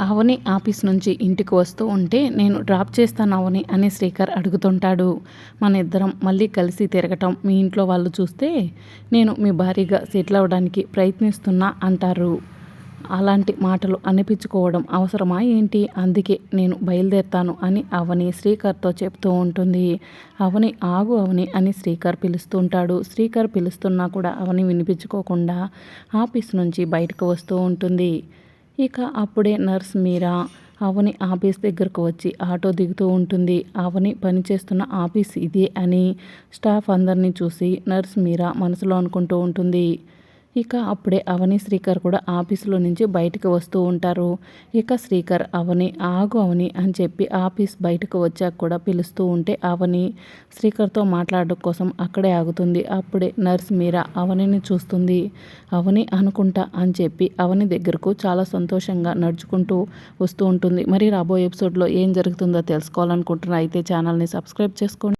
అవని office నుంచి ఇంటికి వస్తూ ఉంటే నేను డ్రాప్ చేస్తాను అవని అని శ్రీకర్ అడుగుతుంటాడు. మన ఇద్దరం మళ్ళీ కలిసి తిరగటం మీ ఇంట్లో వాళ్ళు చూస్తే నేను మీ భారీగా సెటిల్ అవ్వడానికి ప్రయత్నిస్తున్నా అంటారు. అలాంటి మాటలు అనిపించుకోవడం అవసరమా ఏంటి? అందుకే నేను బయలుదేరుతాను అని అవని శ్రీకర్తో చెప్తూ ఉంటుంది. అవని ఆగు అవని అని శ్రీకర్ పిలుస్తుంటాడు శ్రీకర్ పిలుస్తున్నా కూడా అవని వినిపించుకోకుండా ఆఫీస్ నుంచి బయటకు వస్తూ ఉంటుంది. ఇక అప్పుడే నర్స్ మీరా అవని ఆఫీస్ దగ్గరకు వచ్చి ఆటో దిగుతూ ఉంటుంది. అవని పనిచేస్తున్న ఆఫీస్ ఇదే అని స్టాఫ్ అందరినీ చూసి నర్స్ మీరా మనసులో అనుకుంటూ ఉంటుంది. ఇక అప్పుడే అవని శ్రీకర్ కూడా ఆఫీసులో నుంచి బయటకు వస్తూ ఉంటారు. ఇక శ్రీకర్ అవని ఆగు అవని అని చెప్పి ఆఫీస్ బయటకు వచ్చాక కూడా పిలుస్తూ ఉంటే అవని శ్రీకర్తో మాట్లాడడం కోసం అక్కడే ఆగుతుంది. అప్పుడే నర్స్ మీరా అవనిని చూస్తుంది. అవని అనుకుంటా అని చెప్పి అవని దగ్గరకు చాలా సంతోషంగా నడుచుకుంటూ వస్తూ ఉంటుంది. మరి రాబోయే ఎపిసోడ్లో ఏం జరుగుతుందో తెలుసుకోవాలనుకుంటున్నా అయితే ఛానల్ని సబ్స్క్రైబ్ చేసుకోండి.